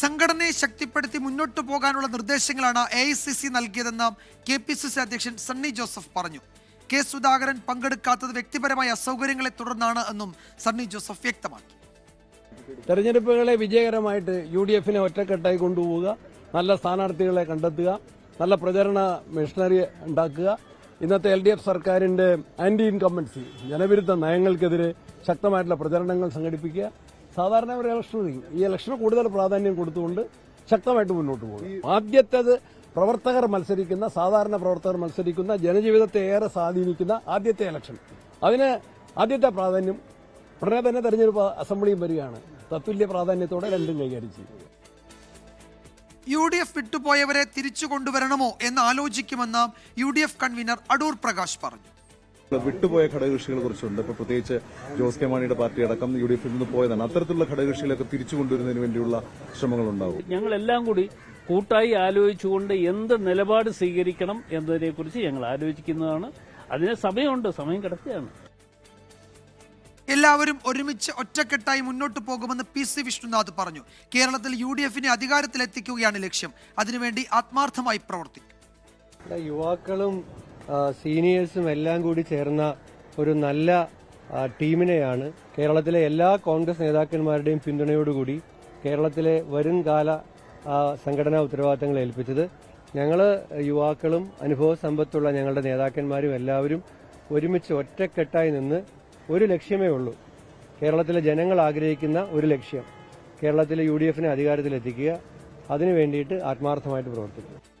സംഘടനയെ ശക്തിപ്പെടുത്തി മുന്നോട്ടു പോകാനുള്ള നിർദ്ദേശങ്ങളാണ് എ ഐ സി സി നൽകിയതെന്ന് കെ പി സി സി അധ്യക്ഷൻ സണ്ണി ജോസഫ് പറഞ്ഞു. കെ സുധാകരൻ പങ്കെടുക്കാത്തത് വ്യക്തിപരമായ അസൗകര്യങ്ങളെ തുടർന്നാണ് എന്നും സണ്ണി ജോസഫ് വ്യക്തമാക്കി. തെരഞ്ഞെടുപ്പുകളെ വിജയകരമായിട്ട് യു ഡി എഫിനെ ഒറ്റക്കെട്ടായി കൊണ്ടുപോവുക നല്ല സ്ഥാനാർത്ഥികളെ കണ്ടെത്തുക നല്ല പ്രചരണ മിഷണറി ഉണ്ടാക്കുക. ഇന്നത്തെ എൽ ഡി എഫ് സർക്കാരിന്റെ ആന്റി ഇൻകമ്പൻസി ജനവിരുദ്ധ നയങ്ങൾക്കെതിരെ ശക്തമായിട്ടുള്ള പ്രചരണങ്ങൾ സംഘടിപ്പിക്കുക. സാധാരണ ഒരു ഇലക്ഷൻ ഈ ഇലക്ഷന് കൂടുതൽ പ്രാധാന്യം കൊടുത്തുകൊണ്ട് ശക്തമായിട്ട് മുന്നോട്ട് പോകും ആദ്യത്തേത് പ്രവർത്തകർ മത്സരിക്കുന്ന സാധാരണ പ്രവർത്തകർ മത്സരിക്കുന്ന ജനജീവിതത്തെ ഏറെ സ്വാധീനിക്കുന്ന ആദ്യത്തെ ഇലക്ഷൻ അതിന് ആദ്യത്തെ പ്രാധാന്യം ഉടനെ തന്നെ തെരഞ്ഞെടുപ്പ് അസംബ്ലിയും വരികയാണ്. തത്തുല്യ പ്രാധാന്യത്തോടെ രണ്ടും കൈകാര്യം ചെയ്യും. യു ഡി എഫ് വിട്ടുപോയവരെ തിരിച്ചു കൊണ്ടുവരണമോ എന്ന് ആലോചിക്കുമെന്ന് U D F convener Adoor Prakash പറഞ്ഞു. വിട്ടുപോയ ഘടകകക്ഷികളെ കുറിച്ചുണ്ട്. ഇപ്പൊ പ്രത്യേകിച്ച് ജോസ് കെ മാണിയുടെ പാർട്ടി അടക്കം യു ഡി എഫിൽ നിന്ന് പോയതാണ്. അത്തരത്തിലുള്ള ഘടകകക്ഷികളൊക്കെ തിരിച്ചു കൊണ്ടുവരുന്നതിന് വേണ്ടിയുള്ള ശ്രമങ്ങൾ ഉണ്ടാവും ഞങ്ങളെല്ലാം കൂടി കൂട്ടായി ആലോചിച്ചുകൊണ്ട് എന്ത് നിലപാട് സ്വീകരിക്കണം എന്നതിനെക്കുറിച്ച് ഞങ്ങൾ ആലോചിക്കുന്നതാണ്. അതിന് സമയമുണ്ട്. സമയം കിടക്കുകയാണ്. എല്ലാവരും ഒരുമിച്ച് ഒറ്റക്കെട്ടായി മുന്നോട്ട് പോകുമെന്ന് പി സി വിഷ്ണുനാഥ് പറഞ്ഞു. കേരളത്തിൽ യു ഡി എഫിനെ അധികാരത്തിലെത്തിക്കുകയാണ് ലക്ഷ്യം. അതിനുവേണ്ടി ആത്മാർത്ഥമായി പ്രവർത്തിക്കും യുവാക്കളും സീനിയേഴ്സും എല്ലാം കൂടി ചേർന്ന ഒരു നല്ല ടീമിനെയാണ് കേരളത്തിലെ എല്ലാ കോൺഗ്രസ് നേതാക്കന്മാരുടെയും പിന്തുണയോടുകൂടി കേരളത്തിലെ വരും കാല സംഘടനാ ഉത്തരവാദിത്തങ്ങൾ ഏൽപ്പിച്ചത്. ഞങ്ങൾ യുവാക്കളും അനുഭവ സമ്പത്തുള്ള ഞങ്ങളുടെ നേതാക്കന്മാരും എല്ലാവരും ഒരുമിച്ച് ഒറ്റക്കെട്ടായി നിന്ന് ഒരു ലക്ഷ്യമേ ഉള്ളൂ. കേരളത്തിലെ ജനങ്ങൾ ആഗ്രഹിക്കുന്ന ഒരു ലക്ഷ്യം. കേരളത്തിലെ യു ഡി എഫിനെ അധികാരത്തിലെത്തിക്കുക. അതിനു വേണ്ടിയിട്ട് ആത്മാർത്ഥമായിട്ട് പ്രവർത്തിക്കും